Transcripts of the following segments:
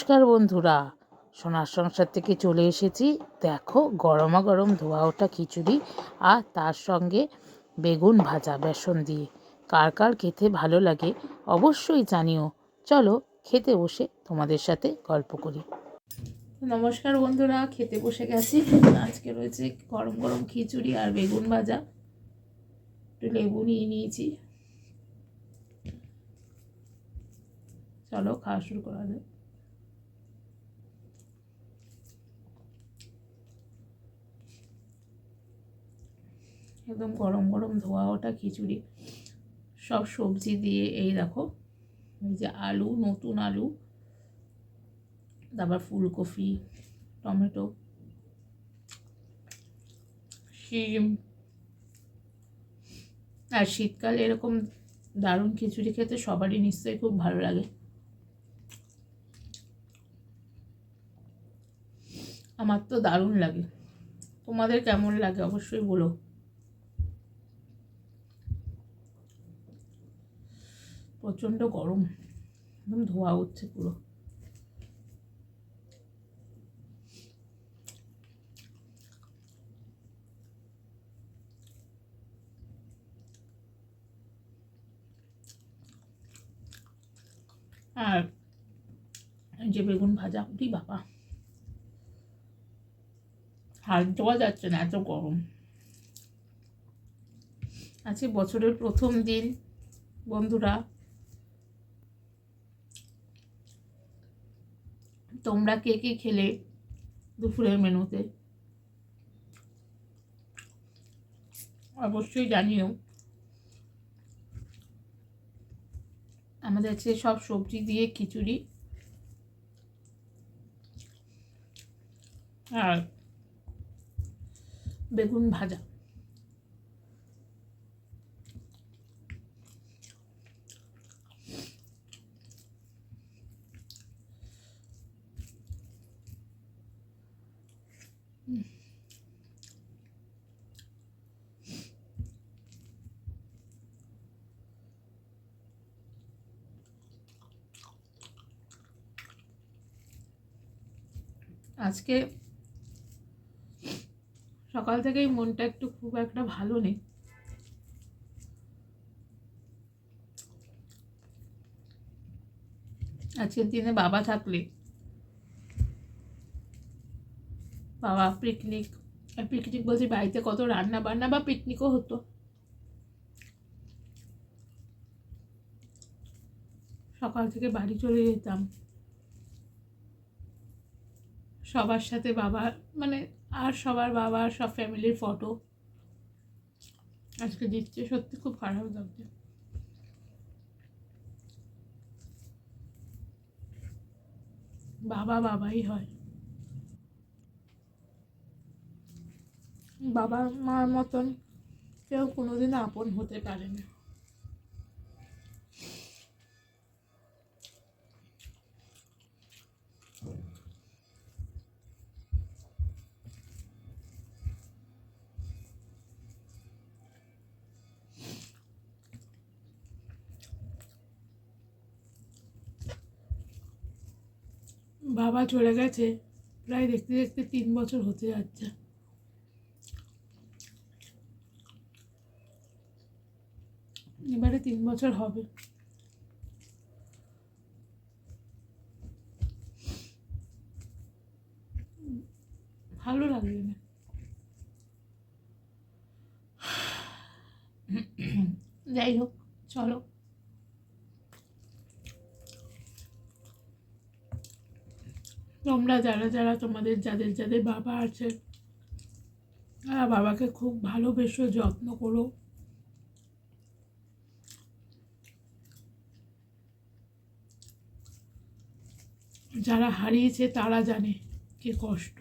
নমস্কার বন্ধুরা। সোনার সংসার থেকে চলে এসেছি। দেখো, গরমা গরম ধোয়া ওঠা খিচুড়ি আর তার সঙ্গে বেগুন ভাজা বেসন দিয়ে। কার কার খেতে ভালো লাগে অবশ্যই জানিও। চলো, খেতে বসে তোমাদের সাথে গল্প করি। নমস্কার বন্ধুরা, খেতে বসে গেছি। আজকে রয়েছে গরম গরম খিচুড়ি আর বেগুন ভাজা। একটু লেবু নিয়ে নিয়েছি। চলো, খাওয়া শুরু করা যাক। একদম গরম গরম ধোয়া ওটা খিচুড়ি। সব সবজি দিয়ে এই দেখো, এই যে আলু, নতুন আলু, তারপর ফুলকপি, টমেটো, শিম, আর শীতকালে এরকম দারুণ খিচুড়ি খেতে সবারই নিশ্চয়ই খুব ভালো লাগে। আমার তো দারুণ লাগে। তোমাদের কেমন লাগে অবশ্যই বলো। প্রচণ্ড গরম। একদম ধোয়া উঠছে পুরো। আর যে বেগুন ভাজা উঠি বাবা। হাত দেওয়া যাচ্ছে না, এত গরম। আজকে বছরের প্রথম দিন, বন্ধুরা। তোমরা কে কে খেলে দুপুরের মেনুতে? অবশ্যই জানিও। আমাদের আজকে সব সবজি দিয়ে খিচুড়ি। আর বেগুন ভাজা। আজকে সকাল থেকেই মনটা একটু খুব একটা ভালো নেই। আজকের দিনে বাবা থাকলে, বাবা পিকনিক পিকনিক বলছি বাড়িতে কত রান্না বান্না বা পিকনিকও হতো। সকাল থেকে বাড়ি চলে যেতাম। সবার সাথে বাবা মানে আর সবার বাবা সব ফ্যামিলির ফটো আজকে দিচ্ছে সত্যি খুব খারাপ লাগছে। বাবা বাবাই হয়। বাবা মার মতন কেউ কোনোদিন আপন হতে পারে না। বাবা চলে গেছে, প্রায় দেখতে দেখতে তিন বছর হতে যাচ্ছে। এবারে তিন বছর হবে। ভালো লাগবে না। যাই হোক, চলো। তোমরা যারা যারা তোমাদের যাদের যাদের বাবা আছে, তারা বাবাকে খুব ভালোবেসো, যত্ন করো। যারা হারিয়েছে তারা জানে কি কষ্ট।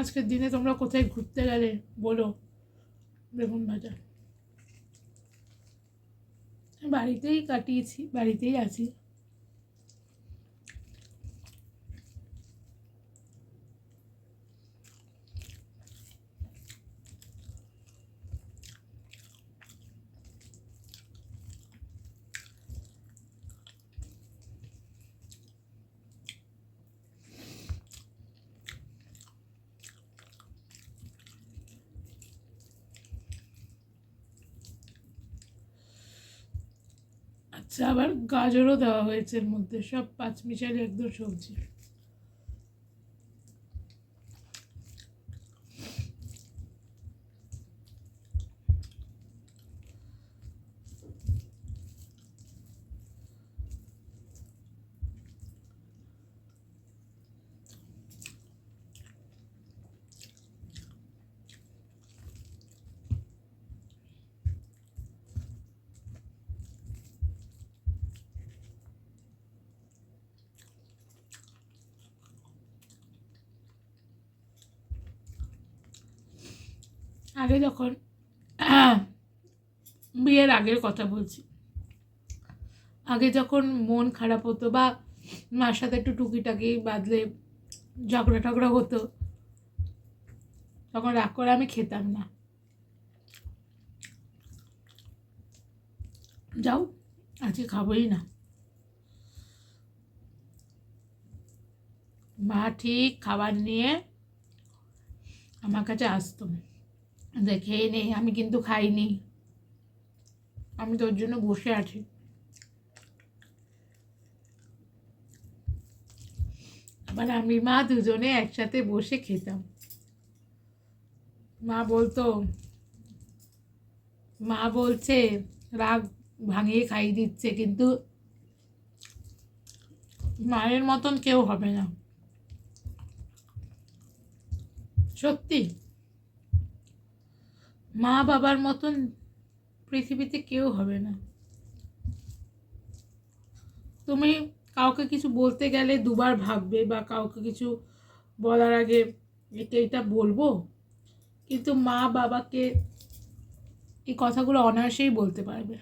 আজকের দিনে তোমরা কোথায় ঘুরতে গেলে বলো? বেগুন ভাজা। বাড়িতেই কাটিয়েছি বাড়িতেই আছি। আচ্ছা আবার গাজরও দেওয়া হয়েছে এর মধ্যে সব পাঁচমিশালি একদম সবজি। আগে যখন বিয়ের আগের কথা বলছি, আগে যখন মন খারাপ হতো বা মার সাথে একটু টুকিটাকি বাদলে ঝগড়া টগড়া হতো, তখন রাগ করে আমি খেতাম না। যাও, আজকে খাবোই না। মা ঠিক খাবার নিয়ে আমার কাছে আসতো। দেখে নেই আমি কিন্তু খাইনি। আমি তোর জন্য বসে আছি। আবার আমি মা দুজনে একসাথে বসে খেতাম। মা বলতো, মা বলছে, রাগ ভাঙিয়ে খাইয়ে দিচ্ছে, কিন্তু মায়ের মতন কেউ হবে না। সত্যি। মা বাবার মতন পৃথিবীতে কেউ হবে না। তুমি কাউকে কিছু বলতে গেলে দুবার ভাববে বা কাউকে কিছু বলার আগে এটা এটা বলব। কিন্তু মা বাবাকে এই কথাগুলো অনায়াসেই বলতে পারবে।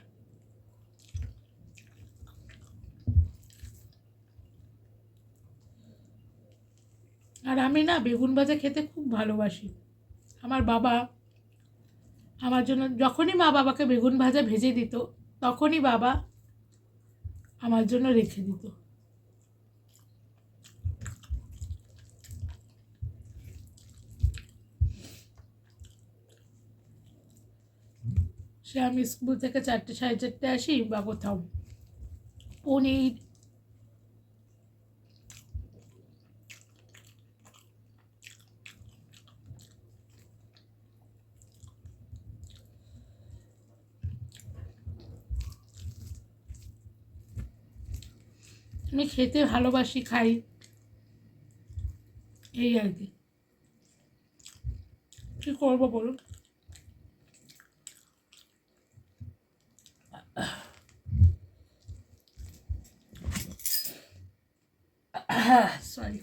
আর আমি না বেগুন ভাজা খেতে খুব ভালোবাসি। আমার বাবা আমার জন্য যখনই মা বাবাকে বেগুন ভাজা ভেজে দিত, তখনই বাবা আমার জন্য রেখে দিত। সে আমি স্কুল থেকে চারটে, সাড়ে চারটে আসি বা কোথাও পনির আমি খেতে ভালোবাসি খাই। এই আর কি। কী করব বলুন? হ্যাঁ সরি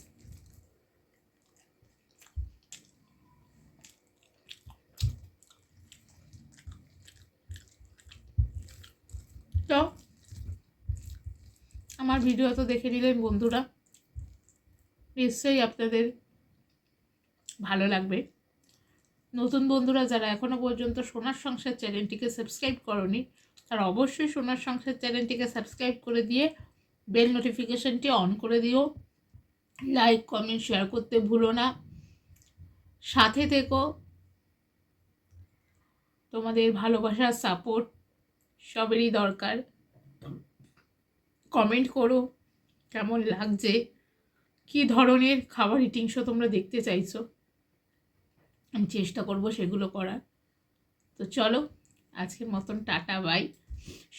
তো আমার ভিডিও তো দেখে নিলেন বন্ধুরা। নিশ্চয়ই আপনাদের ভালো লাগবে। নতুন বন্ধুরা, যারা এখনও পর্যন্ত সোনার সংসার চ্যানেলটিকে সাবস্ক্রাইব করনি, তারা অবশ্যই সোনার সংসার চ্যানেলটিকে সাবস্ক্রাইব করে দিয়ে বেল নোটিফিকেশানটি অন করে দিও। লাইক কমেন্ট শেয়ার করতে ভুলো না। সাথে থেকো। তোমাদের ভালোবাসার সাপোর্ট সবেরই দরকার। কমেন্ট করো, কেমন লাগছে? কি ধরনের খাবার ইটিং তোমরা দেখতে চাইছো? আমি চেষ্টা করব সেগুলো করার। তো চলো, আজকের মতন টাটা বাই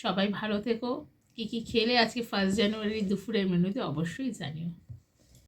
সবাই ভালো থেকো। কী কী খেলে আজকে ফার্স্ট জানুয়ারি দুপুরের মেনুতে অবশ্যই জানিও।